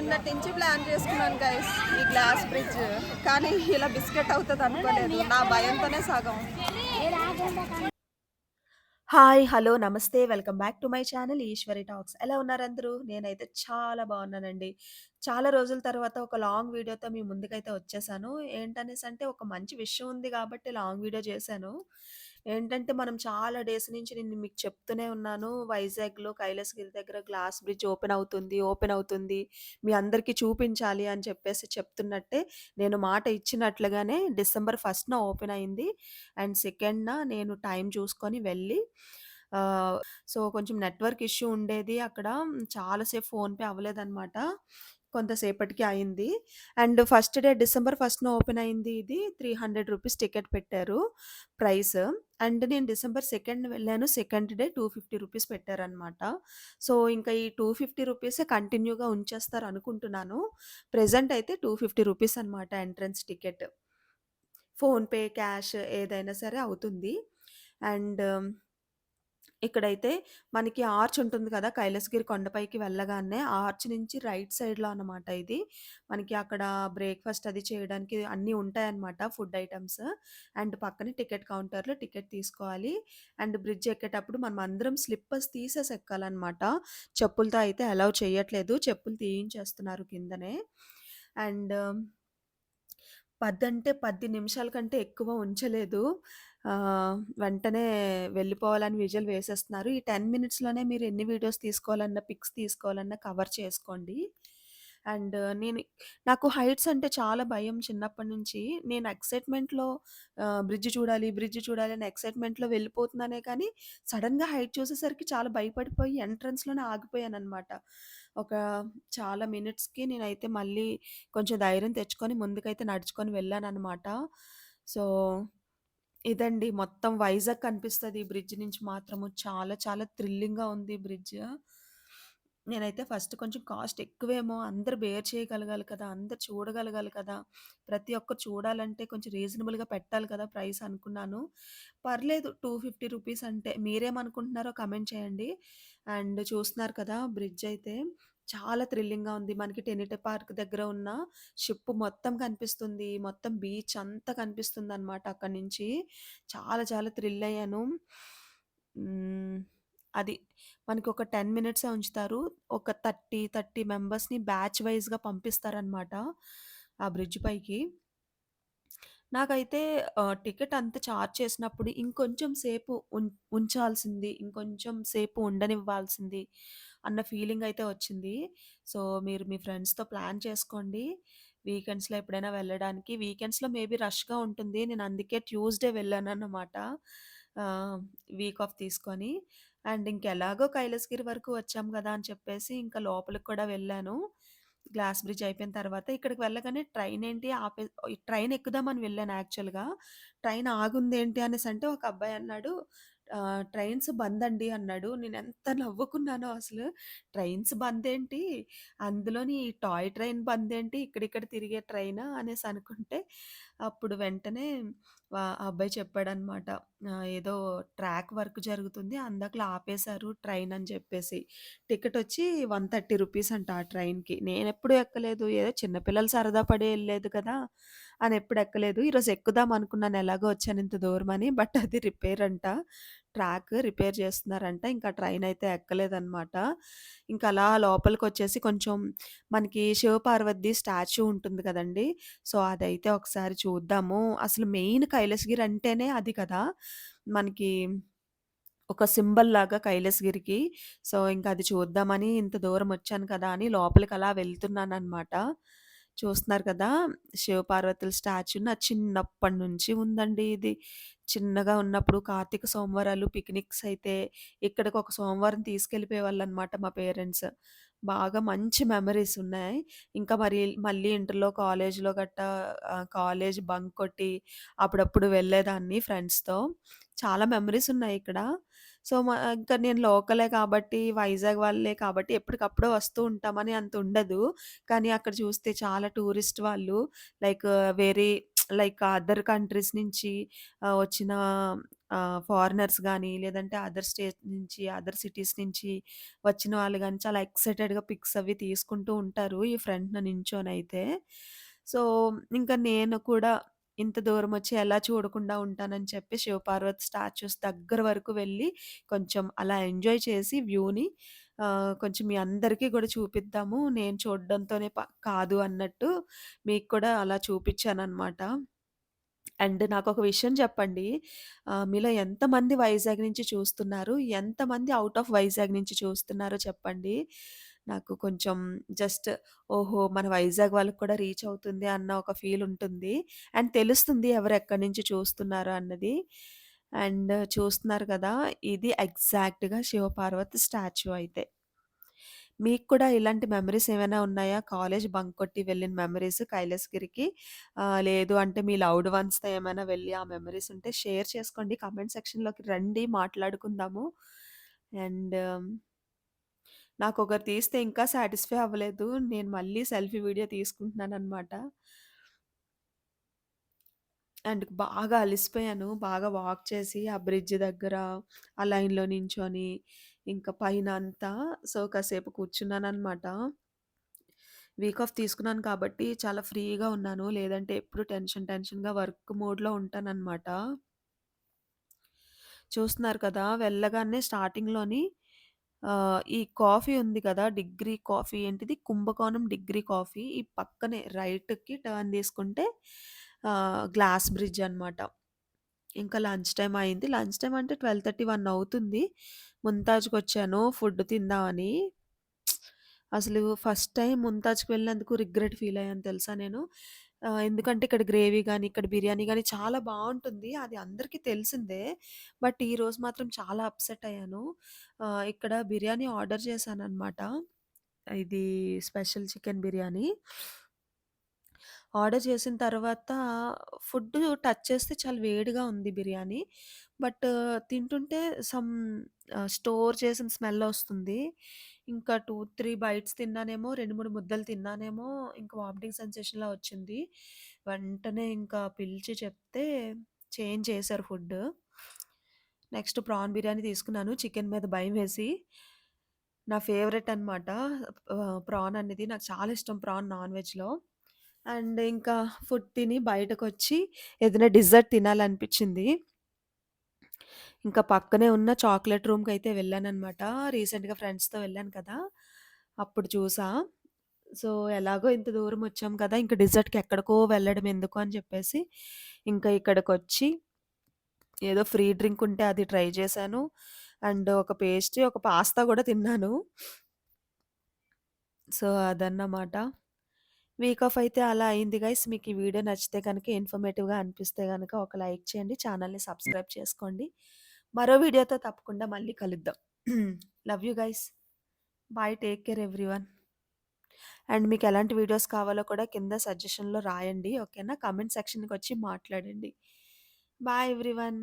నిన్నటి నుంచి ప్లాన్ చేసుకున్నాను గైస్ ఈ గ్లాస్ బ్రిడ్జ్ కానీ ఇలా బిస్కెట్ అవుతుంది అనుకోలేదు. నా భయంతోనే సగం. హాయ్ హలో నమస్తే. Welcome back to my channel Eshwari talks. ఎలా ఉన్నారు అందరూ? నేనైతే చాలా బాగున్నానండి. చాలా రోజుల తర్వాత ఒక లాంగ్ వీడియోతో మీ ముందుకైతే వచ్చేసాను. ఏంటనేసి అంటే ఒక మంచి విషయం ఉంది కాబట్టి లాంగ్ వీడియో చేశాను. ఏంటంటే మనం చాలా డేస్ నుంచి నేను మీకు చెప్తూనే ఉన్నాను. వైజాగ్లో కైలాసగిరి దగ్గర గ్లాస్ బ్రిడ్జ్ ఓపెన్ అవుతుంది ఓపెన్ అవుతుంది. మీ అందరికీ చూపించాలి అని చెప్పేసి చెప్తున్నట్టే నేను మాట ఇచ్చినట్లుగానే డిసెంబర్ ఫస్ట్న ఓపెన్ అయింది. అండ్ సెకండ్న నేను టైం చూసుకొని వెళ్ళి సో కొంచెం నెట్వర్క్ ఇష్యూ ఉండేది అక్కడ. చాలాసేపు ఫోన్‌పే అవ్వలేదన్నమాట. కొంతసేపటికి అయింది. అండ్ ఫస్ట్ డే డిసెంబర్ ఫస్ట్‌న ఓపెన్ అయింది ఇది. త్రీ హండ్రెడ్ రూపీస్ టికెట్ పెట్టారు ప్రైస్. అండ్ నేను డిసెంబర్ సెకండ్ వెళ్ళాను. Second day two fifty rupees పెట్టారనమాట. సో, ఇంకా ఈ టూ ఫిఫ్టీ రూపీసే కంటిన్యూగా ఉంచేస్తారు అనుకుంటున్నాను ప్రజెంట్ అయితే టూ ఫిఫ్టీ రూపీస్ అనమాట ఎంట్రన్స్ టికెట్. ఫోన్‌పే, క్యాష్ ఏదైనా సరే అవుతుంది. అండ్ ఇక్కడైతే మనకి ఆర్చ్ ఉంటుంది కదా! కైలాసగిరి కొండపైకి వెళ్ళగానే ఆర్చ్ నుంచి రైట్ సైడ్‌లో అనమాట ఇది. మనకి అక్కడ బ్రేక్‌ఫాస్ట్ అది చేయడానికి అన్నీ ఉంటాయన్నమాట ఫుడ్ ఐటమ్స్ అండ్ పక్కనే టికెట్ కౌంటర్‌లో టికెట్ తీసుకోవాలి. అండ్ బ్రిడ్జ్ ఎక్కేటప్పుడు మనం అందరం స్లిప్పర్స్ తీసేసి ఎక్కాలన్నమాట. చెప్పులతో అయితే అలౌ చేయట్లేదు. చెప్పులు తీయించేస్తున్నారు కిందనే. అండ్ పద్దంటే పది నిమిషాల కంటే ఎక్కువ ఉంచలేదు. ఆహ్, వెంటనే వెళ్ళిపోవాలని విజిల్ వేసేస్తున్నారు. ఈ 10 మినిట్స్‌లోనే మీరు ఎన్ని వీడియోస్ తీసుకోవాలన్నా, పిక్స్ తీసుకోవాలన్నా కవర్ చేసుకోండి. అండ్ నేను నాకు హైట్స్ అంటే చాలా భయం చిన్నప్పటి నుంచి. నేను ఎక్సైట్‌మెంట్‌లో ఆహ్, బ్రిడ్జ్ చూడాలి, బ్రిడ్జ్ చూడాలి అని ఎక్సైట్‌మెంట్‌లో వెళ్ళిపోతున్నానే కానీ, సడెన్‌గా హైట్ చూసేసరికి చాలా భయపడిపోయి ఎంట్రన్స్‌లోనే ఆగిపోయాననమాట. ఒక చాలా మినిట్స్‌కి నేనైతే మళ్ళీ కొంచెం ధైర్యం తెచ్చుకొని ముందుకైతే నడుచుకొని వెళ్ళాననమాట. సో, ఇదండి మొత్తం వైజాగ్ కనిపిస్తది ఈ బ్రిడ్జ్ నుంచి మాత్రము. చాలా చాలా థ్రిల్లింగ్‌గా ఉంది బ్రిడ్జ్. నేనైతే ఫస్ట్ కొంచెం కాస్ట్ ఎక్కువేమో అందరూ బేర్ చేయగలగాలి కదా! అందరూ చూడగలగాలి కదా! ప్రతి ఒక్కరు చూడాలంటే కొంచెం రీజనబుల్‌గా పెట్టాలి కదా! ప్రైస్ అనుకున్నాను. పర్లేదు రూ. 250 అంటే మీరేమనుకుంటున్నారో కామెంట్ చేయండి. అండ్ చూస్తున్నారు కదా! బ్రిడ్జ్ అయితే చాలా థ్రిల్లింగ్‌గా ఉంది. మనకి టెనిటే పార్క్ దగ్గర ఉన్న షిప్ మొత్తం కనిపిస్తుంది. మొత్తం బీచ్ అంతా కనిపిస్తుందనమాట అక్కడి నుంచి. చాలా చాలా థ్రిల్ అయ్యాను. హ్మ్. అది. మనకొక 10 మినిట్సే ఉంచుతారు. ఒక 30, 30 మెంబర్స్‌ని బ్యాచ్ వైస్‌గా పంపిస్తారనమాట. ఆ బ్రిడ్జ్ పైకి. నాకైతే ఆహ్, టికెట్ అంత చార్జ్ చేసినప్పుడు ఇంకొంచెం సేపు ఉం ఉంచాల్సింది, ఇంకొంచెం సేపు ఉండనివ్వాల్సింది అన్న ఫీలింగ్ అయితే వచ్చింది. సో, మీరు మీ ఫ్రెండ్స్‌తో ప్లాన్ చేసుకోండి. వీకెండ్స్‌లో ఎప్పుడైనా వెళ్ళడానికి. వీకెండ్స్‌లో మేబీ రష్‌గా ఉంటుంది. నేను అందుకే ట్యూస్‌డే వెళ్ళాను అన్నమాట వీక్ ఆఫ్ తీసుకొని. అండ్ ఇంకెలాగో కైలాసగిరి వరకు వచ్చాం కదా అని చెప్పేసి ఇంకా లోపలికి కూడా వెళ్ళాను. గ్లాస్ బ్రిడ్జ్ అయిపోయిన తర్వాత ఇక్కడికి వెళ్ళగానే ట్రైన్ ఏంటి ఆపే ట్రైన్ ఎక్కుదామని వెళ్ళాను యాక్చువల్‌గా. ట్రైన్ ఆగుంది ఏంటి అనేసి అంటే ఒక అబ్బాయి అన్నాడు ఆహ్, "ట్రైన్స్ బంద్ అండి" అన్నాడు. నేనెంత నవ్వుకున్నానో అసలు. ట్రైన్స్ బందేంటి? అందులోని ఈ టాయ్ ట్రైన్ బందేంటి? ఇక్కడిక్కడ తిరిగే ట్రైనా అనేసి అనుకుంటే, అప్పుడు వెంటనే వా ఆ అబ్బాయి చెప్పాడనమాట. ఆహ్, ఏదో ట్రాక్ వర్క్ జరుగుతుంది. అందాకలా ఆపేశారు ట్రైన్ అని చెప్పేసి. టికెట్ వచ్చి రూ. 130 అంట ఆ ట్రైన్‌కి. నేనెప్పుడు ఎక్కలేదు. ఏదో చిన్నపిల్లలు సరదా పడి వెళ్ళలేదు కదా! అని ఎప్పుడు ఎక్కలేదు. ఈరోజు ఎక్కుదాం అనుకున్నాను ఎలాగో వచ్చాను ఇంత దూరమని. బట్ అది రిపేర్ అంట. ట్రాక్ రిపేర్ చేస్తున్నారంట. ఇంకా ట్రైన్ అయితే ఎక్కలేదనమాట. ఇంకా అలా లోపలికి వచ్చేసి కొంచెం మనకి శివపార్వతి స్టాచ్యూ ఉంటుంది కదండీ! సో, అదైతే ఒకసారి చూద్దాము. అసలు మెయిన్ కైలాసగిరి అంటేనే అది కదా! మనకి ఒక సింబల్ లాగా కైలాసగిరికి. సో, ఇంకా అది చూద్దామని ఇంత దూరం వచ్చాను కదా! అని లోపలికి అలా వెళ్తున్నాను అనమాట చూస్తున్నారు కదా! శివపార్వతుల స్టాచ్యూ నా చిన్నప్పటి నుంచి ఉందండి ఇది. చిన్నగా ఉన్నప్పుడు కార్తీక సోమవారాలు పిక్నిక్స్ అయితే ఇక్కడికి ఒక సోమవారం తీసుకెళ్ళిపోయేవాళ్ళనమాట మా పేరెంట్స్. బాగా మంచి మెమరీస్ ఉన్నాయి. ఇంకా మరి మళ్ళీ ఇంటర్‌లో, కాలేజ్‌లో గట్టా కాలేజ్ బంక్ కొట్టి అప్పుడప్పుడు వెళ్ళేదాన్ని ఫ్రెండ్స్‌తో. చాలా మెమరీస్ ఉన్నాయి ఇక్కడ. సో, మా ఇంకా నేను లోకలే కాబట్టి, వైజాగ్ వాళ్ళే కాబట్టి ఎప్పటికప్పుడు వస్తూ ఉంటామని అంత ఉండదు. కానీ అక్కడ చూస్తే చాలా టూరిస్ట్ వాళ్ళు like very like other countries నుంచి ఆహ్, వచ్చిన ఆహ్, ఫారినర్స్ గానీ, లేదంటే అదర్ స్టేట్ నుంచి, అదర్ సిటీస్ నుంచి వచ్చిన వాళ్ళు గానీ, చాలా ఎక్సైటెడ్‌గా పిక్స్ అవి తీసుకుంటూ ఉంటారు. ఈ ఫ్రంట్‌న నించొనైతే. సో, ఇంక నేను కూడా ఇంత దూరమొచ్చి ఎలా చూడకుండా ఉంటానని చెప్పి శివపార్వతి స్టాచ్యూస్ దగ్గర వరకు వెళ్ళి, కొంచెం అలా ఎంజాయ్ చేసి వ్యూని ఆహ్, కొంచెం మీ అందరికీ గూడా చూపిద్దాము. నేను చూడడంతోనే ప కాదు అన్నట్టు మీకు కూడా అలా చూపిచ్చాననమాట. అండ్ నాకొక విషయం చెప్పండి. ఆహ్, మీలో ఎంతమంది వైజాగ్ నుంచి చూస్తున్నారు? ఎంతమంది ఔట్ ఆఫ్ వైజాగ్ నుంచి చూస్తున్నారో చెప్పండి. నాకు కొంచెం జస్ట్ ఓహో! మన వైజాగ్ వాళ్ళకి కూడా రీచ్ అవుతుంది అన్న ఒక ఫీల్ ఉంటుంది. అండ్ తెలుస్తుంది ఎవరు ఎక్కడి నుంచి చూస్తున్నారో అన్నది. అండ్ చూస్తున్నారు కదా! ఇది ఎగ్జాక్ట్‌గా శివపార్వతి స్టాచ్యూ అయితే. మీకు కూడా ఇలాంటి మెమోరీస్ ఏమైనా ఉన్నాయా? కాలేజ్ బంక్ కొట్టి వెళ్ళిన మెమోరీస్ కైలాసగిరికి? ఆహ్, లేదు అంటే మీ లవ్డ్ వన్స్‌తో ఏమైనా వెళ్ళి ఆ మెమోరీస్ ఉంటే షేర్ చేసుకోండి. కామెంట్ సెక్షన్‌లోకి రండి మాట్లాడుకుందాము. అండ్ నాకొకరు తీస్తే ఇంకా సాటిస్ఫై అవ్వలేదు. నేను మళ్ళీ సెల్ఫీ వీడియో తీసుకుంటున్నాననమాట. అండ్ బాగా అలిసిపోయాను. బాగా వాక్ చేసి ఆ బ్రిడ్జ్ దగ్గర ఆ లైన్‌లో నించొని ఇంకా పైన అంతా సో, కాసేపు కూర్చున్నాననమాట. వీక్ ఆఫ్ తీసుకున్నాను కాబట్టి చాలా ఫ్రీగా ఉన్నాను. లేదంటే ఎప్పుడు టెన్షన్ టెన్షన్‌గా వర్క్ మోడ్‌లో ఉంటాననమాట. చూస్తున్నారు కదా! వెళ్ళగానే స్టార్టింగ్‌లోని ఆహ్, ఈ కాఫీ ఉంది కదా! డిగ్రీ కాఫీ ఏంటిది కుంభకోణం డిగ్రీ కాఫీ. ఈ పక్కనే రైట్‌కి టర్న్ తీసుకుంటే గ్లాస్ బ్రిడ్జ్ అనమాట. ఇంకా లంచ్ టైం అయింది. లంచ్ టైం అంటే 12:30, 1 అవుతుంది. ముంతాజ్కి వచ్చాను ఫుడ్ తిందామని. అసలు ఫస్ట్ టైం ముంతాజ్‌కి వెళ్ళినందుకు రిగ్రెట్ ఫీల్ అయ్యాను తెలుసా నేను. ఎందుకంటే ఇక్కడ గ్రేవీ కానీ ఇక్కడ బిర్యానీ కానీ చాలా బాగుంటుంది అది అందరికీ తెలిసిందే. బట్ ఈరోజు మాత్రం చాలా అప్‌సెట్ అయ్యాను. ఇక్కడ బిర్యానీ ఆర్డర్ చేశాను అనమాట ఇది స్పెషల్ చికెన్ బిర్యానీ. ఆర్డర్ చేసిన తర్వాత ఫుడ్డు టచ్ చేస్తే చాలా వేడిగా ఉంది బిర్యానీ. బట్ తింటుంటే సమ్ ఆహ్, స్టోర్ చేసిన స్మెల్ వస్తుంది ఇంకా 2, 3 బైట్స్ తిన్నానేమో, 2, 3 ముద్దలు తిన్నానేమో ఇంక వామిటింగ్ సెన్సేషన్‌లా వచ్చింది. వెంటనే ఇంకా పిలిచి చెప్తే చేంజ్ చేశారు ఫుడ్ నెక్స్ట్ ప్రాన్ బిర్యానీ తీసుకున్నాను చికెన్ మీద భయం వేసి. నా ఫేవరెట్ అనమాట. ఆహ్, ప్రాన్ అనేది నాకు చాలా ఇష్టం ప్రాన్ నాన్ వెజ్‌లో. అండ్ ఇంకా ఫుడ్ తిని బయటకొచ్చి ఏదైనా డిజర్ట్ తినాలనిపించింది. ఇంకా పక్కనే ఉన్న చాక్లేట్ రూమ్‌కయితే వెళ్ళాననమాట. రీసెంట్‌గా ఫ్రెండ్స్‌తో వెళ్ళాను కదా! అప్పుడు చూసా. సో, ఎలాగో ఇంత దూరం వచ్చాం కదా! ఇంక డిజర్ట్‌కి ఎక్కడికో వెళ్ళడం ఎందుకు అని చెప్పేసి, ఇంకా ఇక్కడికొచ్చి ఏదో ఫ్రీ డ్రింక్ ఉంటే అది ట్రై చేశాను. అండ్ ఒక పేస్ట్రీ, ఒక పాస్తా గూడా తిన్నాను. సో, అదన్నమాట. వీక్ ఆఫ్ అయితే అలా అయింది గైస్. మీకు ఈ వీడియో నచ్చితే కనుక ఇన్ఫర్మేటివ్‌గా అనిపిస్తే కనుక ఒక లైక్ చేయండి. ఛానల్ని సబ్స్క్రైబ్ చేసుకోండి. మరో వీడియోతో తప్పకుండా మళ్ళీ కలుద్దాం. Love you guys. Bye. Take care everyone. And మీకు ఎలాంటి వీడియోస్ కావాలో కూడా కింద సజెషన్‌లో రాయండి. ఓకేనా? కమెంట్ సెక్షన్కి వచ్చి మాట్లాడండి. Bye everyone.